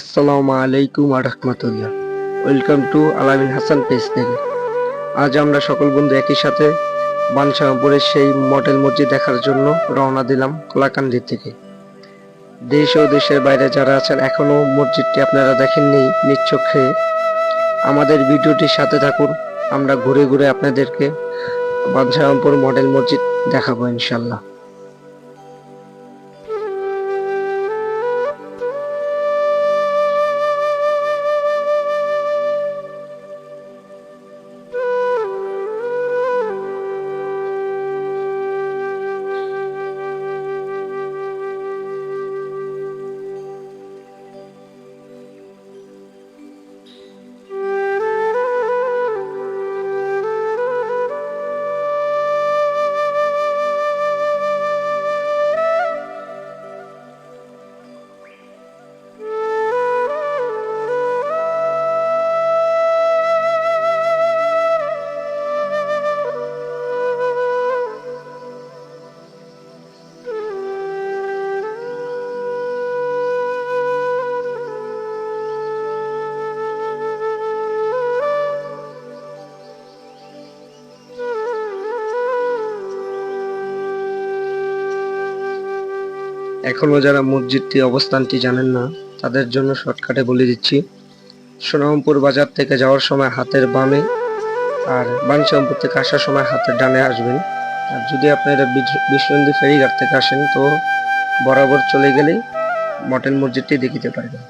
আসসালামু আলাইকুম রহমতুল্লাহ। Welcome to আলামিন হাসান পেজ থেকে আজ আমরা সকল বন্ধু একই সাথে বানশাহপুরের সেই মডেল মসজিদ দেখার জন্য রওনা দিলাম কোলাকান্দি থেকে। দেশ ও দেশের বাইরে যারা আছেন, এখনও মসজিদটি আপনারা দেখেননি নিচ্চক্ষে আমাদের ভিডিওটির সাথে থাকুন, আমরা ঘুরে ঘুরে আপনাদেরকে বানশাহপুর মডেল মসজিদ দেখাবো ইনশাল্লাহ এখনও যারা মসজিদটি অবস্থানটি জানেন না, তাদের জন্য শর্টকাটে বলে দিচ্ছি। সোনামপুর বাজার থেকে যাওয়ার সময় হাতের বামে আর বাংশামপুর থেকে আসার সময় হাতের ডানে আসবেন। আর যদি আপনারা বিশ্বন্দী ফেরি ফেরিঘাট থেকে আসেন, তো বরাবর চলে গেলেই মটেল মসজিদটি দেখিতে পারবেন।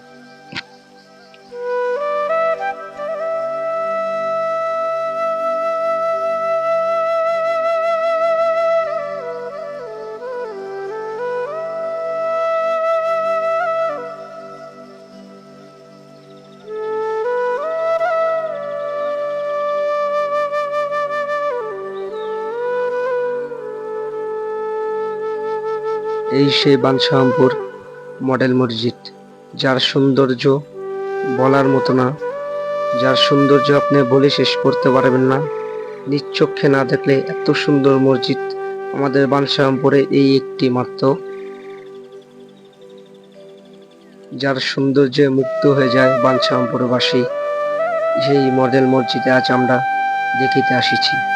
এই সেই বানশাহামপুর মডেল মসজিদ, যার সৌন্দর্য বলার মতো না, যার সৌন্দর্য আপনি বলে শেষ করতে পারবেন না। নিচ্চক্ষে না দেখলে এত সুন্দর মসজিদ আমাদের বানশাহামপুরে এই একটি মাত্র। যার সৌন্দর্যে মুক্ত হয়ে যায় বানশাহামপুরবাসী সেই মডেল মসজিদে আজ আমরা দেখিতে আসিছি।